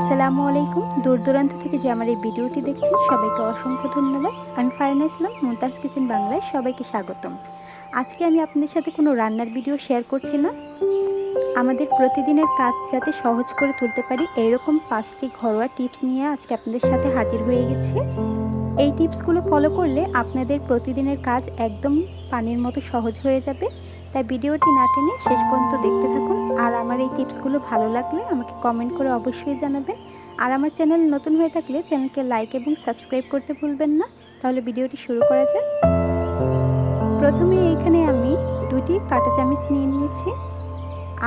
আসসালামু আলাইকুম। দূর দূরান্ত থেকে যে আমার এই ভিডিওটি দেখছেন, সবাইকে অসংখ্য ধন্যবাদ। আমি ফারিনা ইসলাম, মুমতাজ কিচেন বাংলায় সবাইকে স্বাগতম। আজকে আমি আপনাদের সাথে কোনো রান্নার ভিডিও শেয়ার করছি না। আমাদের প্রতিদিনের কাজ যাতে সহজ করে তুলতে পারি এইরকম পাঁচটি ঘরোয়া টিপস নিয়ে আজকে আপনাদের সাথে হাজির হয়ে গেছি। এই টিপসগুলো ফলো করলে আপনাদের প্রতিদিনের কাজ একদম পানির মতো সহজ হয়ে যাবে। তাই ভিডিওটি না টেনে শেষ পর্যন্ত দেখতে থাকুন। আর আমার এই টিপসগুলো ভালো লাগলে আমাকে কমেন্ট করে অবশ্যই জানাবেন। আর আমার চ্যানেল নতুন হয়ে থাকলে চ্যানেলকে লাইক এবং সাবস্ক্রাইব করতে ভুলবেন না। তাহলে ভিডিওটি শুরু করা যাক। প্রথমে এইখানে আমি দুটি কাঁটা চামচ নিয়ে নিয়েছি।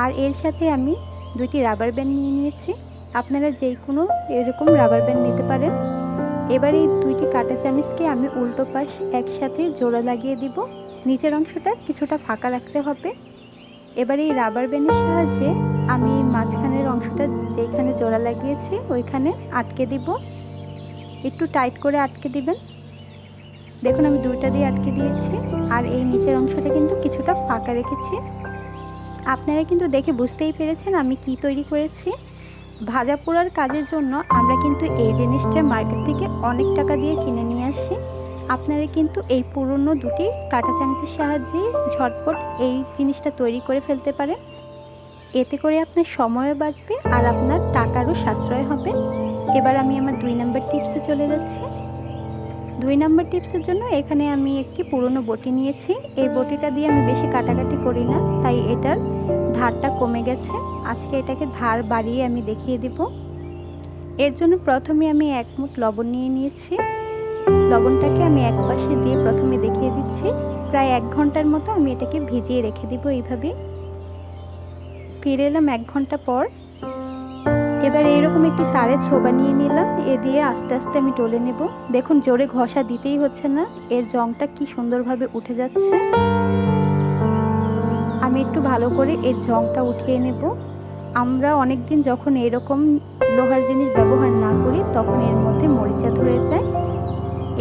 আর এর সাথে আমি দুটি রাবার ব্যান্ড নিয়ে নিয়েছি। আপনারা যেই কোনো এরকম রাবার ব্যান্ড নিতে পারেন। এবার এই দুইটি কাঁটা চামচকে আমি উল্টো পাশ একসাথে জোড়া লাগিয়ে দিব। নিচের অংশটা কিছুটা ফাঁকা রাখতে হবে। এবার এই রাবার ব্যান্ডের সাহায্যে আমি মাঝখানের অংশটা যেখানে জোড়া লাগিয়েছি, ওইখানে আটকে দিব। একটু টাইট করে আটকে দিবেন। দেখুন, আমি দুইটা দিয়ে আটকে দিয়েছি আর এই নিচের অংশটা কিন্তু কিছুটা ফাঁকা রেখেছি। আপনারা কিন্তু দেখে বুঝতেই পেরেছেন আমি কি তৈরি করেছি। ভাজা পোড়ার কাজের জন্য আমরা কিন্তু এই জিনিসটা মার্কেট থেকে অনেক টাকা দিয়ে কিনে নিয়ে আসি। আপনারা কিন্তু এই পুরনো দুটি কাটা চামচের সাহায্যে ঝটপট এই জিনিসটা তৈরি করে ফেলতে পারেন। এতে করে আপনার সময়ও বাঁচবে আর আপনার টাকারও সাশ্রয় হবে। এবার আমি আমার দুই নম্বর টিপসে চলে যাচ্ছি। দুই নম্বর টিপসের জন্য এখানে আমি একটি পুরনো বটি নিয়েছি। এই বটিটা দিয়ে আমি বেশি কাটাকাটি করি না, তাই এটার ধারটা কমে গেছে। আজকে এটাকে ধার বাড়িয়ে আমি দেখিয়ে দেব। এর জন্য প্রথমে আমি এক মুঠ লবণ নিয়ে নিয়েছি। লবণটাকে আমি এক পাশে দিয়ে প্রথমে দেখিয়ে দিচ্ছি। প্রায় এক ঘণ্টার মতো আমি এটাকে ভিজিয়ে রেখে দিব এইভাবে। ফিরে এলাম এক ঘণ্টা পর। এবার এইরকম একটি তারের ছোবা নিয়ে নিলাম। এ দিয়ে আস্তে আস্তে আমি টলে নেব। দেখুন, জোরে ঘষা দিতেই হচ্ছে না। এর জংটা কি সুন্দরভাবে উঠে যাচ্ছে। আমি একটু ভালো করে এর জংটা উঠিয়ে নেব। আমরা অনেক দিন যখন এরকম লোহার জিনিস ব্যবহার না করি, তখন এর মধ্যে মরিচা ধরে যায়।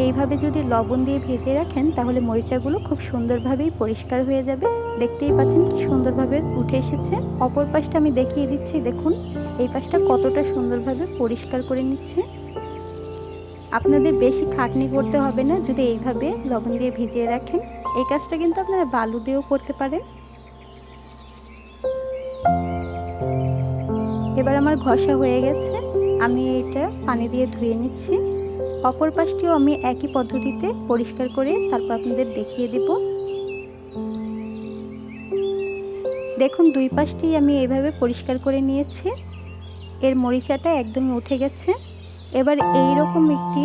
এইভাবে যদি লবণ দিয়ে ভেজে রাখেন, তাহলে মরিচাগুলো খুব সুন্দরভাবেই পরিষ্কার হয়ে যাবে। দেখতেই পাচ্ছেন কি সুন্দরভাবে উঠে এসেছে। অপর পাশটা আমি দেখিয়ে দিচ্ছি, দেখুন। এই পাশটা কতটা সুন্দরভাবে পরিষ্কার করে নিচ্ছে। আপনাদের বেশি খাটনি করতে হবে না, যদি এইভাবে লবণ দিয়ে ভিজিয়ে রাখেন। এই কাজটা কিন্তু আপনারা বালু দিয়েও করতে পারেন। এবার আমার ঘষা হয়ে গেছে। আমি এটা পানি দিয়ে ধুয়ে নিচ্ছি। অপর পাশটিও আমি একই পদ্ধতিতে পরিষ্কার করে তারপর আপনাদের দেখিয়ে দেব। দেখুন, দুই পাশটি আমি এভাবে পরিষ্কার করে নিয়েছি। এর মরিচাটা একদম উঠে গেছে। এবার এই রকম একটি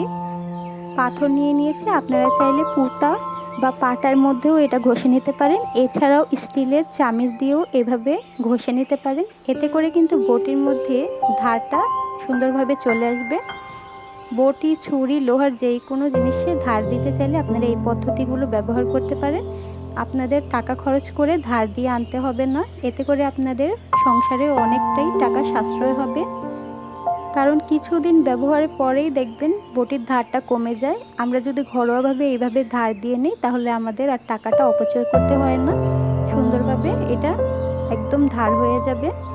পাথর নিয়ে নিয়েছি। আপনারা চাইলে পুতা বা পাটার মধ্যেও এটা ঘষে নিতে পারেন। এছাড়াও স্টিলের চামিচ দিয়েও এভাবে ঘষে নিতে পারেন। এতে করে কিন্তু বটির মধ্যে ধারটা সুন্দরভাবে চলে আসবে। বটি, ছুরি, লোহার যেই কোনো জিনিসে ধার দিতে চাইলে আপনারা এই পদ্ধতিগুলো ব্যবহার করতে পারেন। আপনাদের টাকা খরচ করে ধার দিয়ে আনতে হবে না, এতে করে আপনাদের সংসারে অনেকটাই টাকা সাশ্রয় হবে। কারণ কিছুদিন ব্যবহারের পরেই দেখবেন বটির ধারটা কমে যায়। আমরা যদি ঘরোয়াভাবে এইভাবে ধার দিয়ে নিই, তাহলে আমাদের আর টাকাটা অপচয় করতে হয় না। সুন্দরভাবে এটা একদম ধার হয়ে যাবে।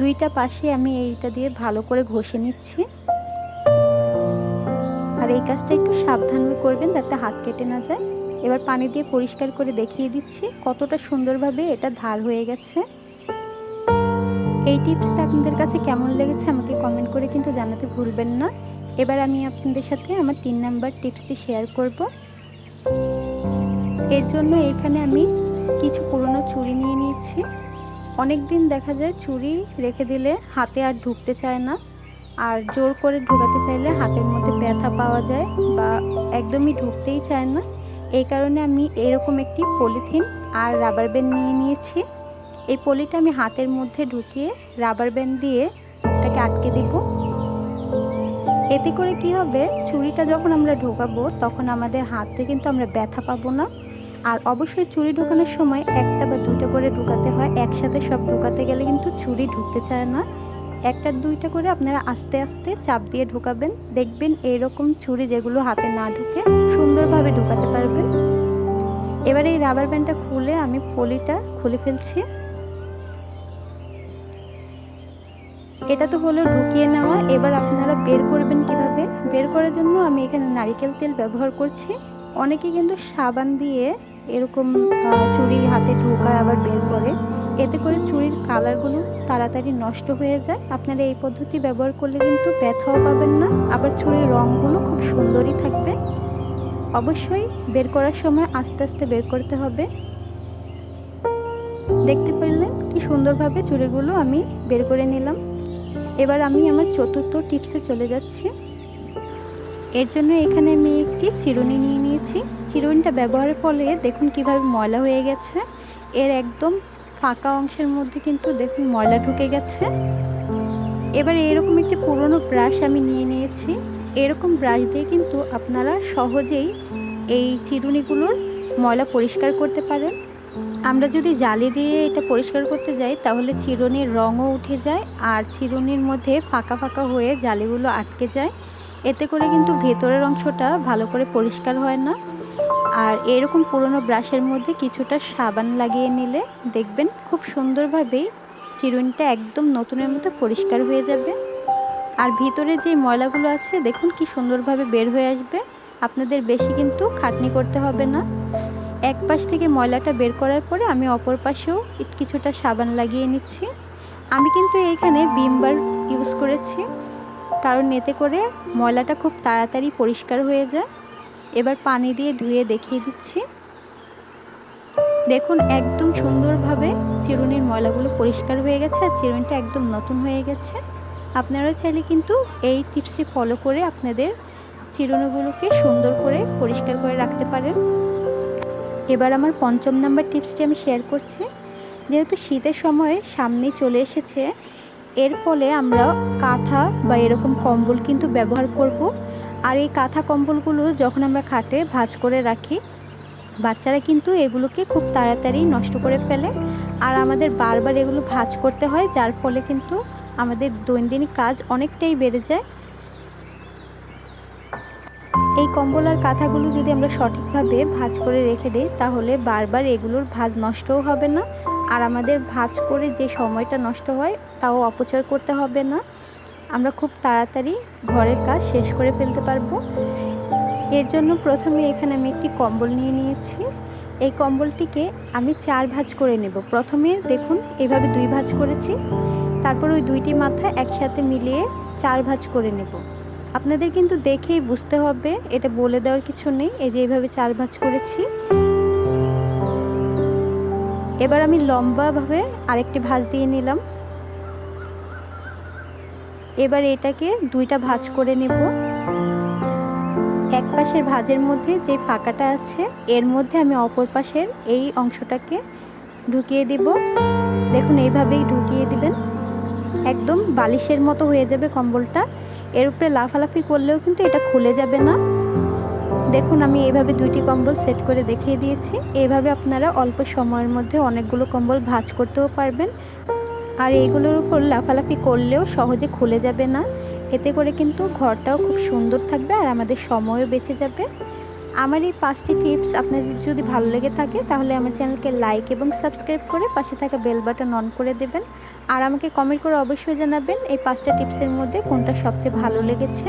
দুইটা পাশে আমি এইটা দিয়ে ভালো করে ঘষে নিচ্ছি। আর এই কাজটা একটু সাবধানে করবেন যাতে হাত কেটে না যায়। এবার পানি দিয়ে পরিষ্কার করে দেখিয়ে দিচ্ছি কতটা সুন্দরভাবে এটা ধার হয়ে গেছে। এই টিপসটা আপনাদের কাছে কেমন লেগেছে আমাকে কমেন্ট করে কিন্তু জানাতে ভুলবেন না। এবার আমি আপনাদের সাথে আমার তিন নাম্বার টিপসটি শেয়ার করব। এর জন্য এখানে আমি কিছু পুরনো চুড়ি নিয়ে নিয়েছি। অনেক দিন দেখা যায় চুড়ি রেখে দিলে হাতে আর ঢুকতে চায় না। আর জোর করে ঢোকাতে চাইলে হাতের মধ্যে ব্যথা পাওয়া যায় বা একদমই ঢুকতেই চায় না। এই কারণে আমি এরকম একটি পলিথিন আর রাবার ব্যান্ড নিয়ে নিয়েছি। এই পলিটা আমি হাতের মধ্যে ঢুকিয়ে রাবার ব্যান্ড দিয়ে মুখটাকে আটকে দিব। এতে করে কি হবে? চুড়িটা যখন আমরা ঢোকাবো, তখন আমাদের হাতে কিন্তু আমরা ব্যথা পাবো না। আর অবশ্যই চুরি ঢোকানোর সময় একটা বা দুটো করে ঢুকাতে হয়। একসাথে সব ঢোকাতে গেলে কিন্তু চুরি ঢুকতে চায় না। একটা দুইটা করে আপনারা আস্তে আস্তে চাপ দিয়ে ঢোকাবেন। দেখবেন এরকম ছুরি যেগুলো হাতে না ঢুকে সুন্দরভাবে ঢোকাতে পারবেন। এবার এই রাবার ব্যান্ডটা খুলে আমি ফলিটা খুলে ফেলছি। এটা তো হলো ঢুকিয়ে নেওয়া। এবার আপনারা বের করবেন কীভাবে? বের করার জন্য আমি এখানে নারিকেল তেল ব্যবহার করছি। অনেকে কিন্তু সাবান দিয়ে এরকম চুড়ি হাতে ঢোকায় আবার বের করে। এতে করে চুড়ির কালারগুলো তাড়াতাড়ি নষ্ট হয়ে যায়। আপনারা এই পদ্ধতি ব্যবহার করলে কিন্তু ব্যথাও পাবেন না, আবার চুড়ির রঙগুলো খুব সুন্দরই থাকবে। অবশ্যই বের করার সময় আস্তে আস্তে বের করতে হবে। দেখতে পারলেন কি সুন্দরভাবে চুড়িগুলো আমি বের করে নিলাম। এবার আমি আমার চতুর্থ টিপসে চলে যাচ্ছি। এর জন্য এখানে আমি একটি চিরুনি নিয়ে নিয়েছি। চিরুনিটা ব্যবহারের ফলে দেখুন কীভাবে ময়লা হয়ে গেছে। এর একদম ফাঁকা অংশের মধ্যে কিন্তু দেখুন ময়লা ঢুকে গেছে। এবার এরকম একটি পুরনো ব্রাশ আমি নিয়ে নিয়েছি। এরকম ব্রাশ দিয়ে কিন্তু আপনারা সহজেই এই চিরুনিগুলোর ময়লা পরিষ্কার করতে পারেন। আমরা যদি জালি দিয়ে এটা পরিষ্কার করতে যাই, তাহলে চিরুনির রঙও উঠে যায় আর চিরুনির মধ্যে ফাঁকা ফাঁকা হয়ে জালিগুলো আটকে যায়। এতে করে কিন্তু ভেতরের অংশটা ভালো করে পরিষ্কার হয় না। আর এরকম পুরনো ব্রাশের মধ্যে কিছুটা সাবান লাগিয়ে নিলে দেখবেন খুব সুন্দরভাবেই চিরুনিটা একদম নতুনের মতো পরিষ্কার হয়ে যাবে। আর ভিতরে যে ময়লাগুলো আছে, দেখুন কি সুন্দরভাবে বের হয়ে আসবে। আপনাদের বেশি কিন্তু খাটনি করতে হবে না। এক পাশ থেকে ময়লাটা বের করার পরে আমি অপর পাশেও কিছুটা সাবান লাগিয়ে নিচ্ছি। আমি কিন্তু এইখানে বিমবার ইউজ করেছি। কারণ এতে করে ময়লাটা খুব তাড়াতাড়ি পরিষ্কার হয়ে যায়। এবার পানি দিয়ে ধুয়ে দেখিয়ে দিচ্ছি। দেখুন, একদম সুন্দরভাবে চিরুনির ময়লাগুলো পরিষ্কার হয়ে গেছে আর চিরুনিটা একদম নতুন হয়ে গেছে। আপনারা চাইলে কিন্তু এই টিপসটি ফলো করে আপনাদের চিরুনিগুলোকে সুন্দর করে পরিষ্কার করে রাখতে পারেন। এবার আমার পঞ্চম নাম্বার টিপসটি আমি শেয়ার করছি। যেহেতু শীতের সময় সামনেই চলে এসেছে এর ফলে আমরা কাঁথা বা এরকম কম্বল কিন্তু ব্যবহার করব। আর এই কাঁথা কম্বলগুলো যখন আমরা খাটে ভাঁজ করে রাখি, বাচ্চারা কিন্তু এগুলোকে খুব তাড়াতাড়ি নষ্ট করে ফেলে। আর আমাদের বারবার এগুলো ভাঁজ করতে হয়, যার ফলে কিন্তু আমাদের দৈনন্দিন কাজ অনেকটাই বেড়ে যায়। এই কম্বল আর কাঁথাগুলো যদি আমরা সঠিকভাবে ভাঁজ করে রেখে দিই, তাহলে বারবার এগুলোর ভাঁজ নষ্টও হবে না। আর আমাদের ভাঁজ করে যে সময়টা নষ্ট হয়, তাও অপচয় করতে হবে না। আমরা খুব তাড়াতাড়ি ঘরের কাজ শেষ করে ফেলতে পারব। এর জন্য প্রথমে এখানে আমি একটি কম্বল নিয়ে নিয়েছি। এই কম্বলটিকে আমি চার ভাঁজ করে নেব। প্রথমে দেখুন, এভাবে দুই ভাঁজ করেছি। তারপর ওই দুইটি মাথা একসাথে মিলিয়ে চার ভাজ করে নেব। আপনাদের কিন্তু দেখেই বুঝতে হবে, এটা বলে দেওয়ার কিছু নেই, এই যে এইভাবে চার ভাঁজ করেছি। এবার আমি লম্বাভাবে আরেকটি ভাঁজ দিয়ে নিলাম। এবার এটাকে দুইটা ভাঁজ করে নেব। এক পাশের ভাঁজের মধ্যে যে ফাঁকাটা আছে, এর মধ্যে আমি অপর পাশের এই অংশটাকে ঢুকিয়ে দেব। দেখুন, এইভাবেই ঢুকিয়ে দিবেন। একদম বালিশের মতো হয়ে যাবে কম্বলটা। এর উপরে লাফালাফি করলেও কিন্তু এটা খুলে যাবে না। দেখুন, আমি এইভাবে দুইটি কম্বল সেট করে দেখিয়ে দিয়েছি। এইভাবে আপনারা অল্প সময়ের মধ্যে অনেকগুলো কম্বল ভাঁজ করতেও পারবেন। আর এইগুলোর উপর লাফালাফি করলেও সহজে খুলে যাবে না। এতে করে কিন্তু ঘরটাও খুব সুন্দর থাকবে আর আমাদের সময়ও বেঁচে যাবে। আমার এই পাঁচটি টিপস আপনাদের যদি ভালো লেগে থাকে, তাহলে আমার চ্যানেলকে লাইক এবং সাবস্ক্রাইব করে পাশে থাকা বেল বাটন অন করে দেবেন। আর আমাকে কমেন্ট করে অবশ্যই জানাবেন এই পাঁচটা টিপসের মধ্যে কোনটা সবচেয়ে ভালো লেগেছে।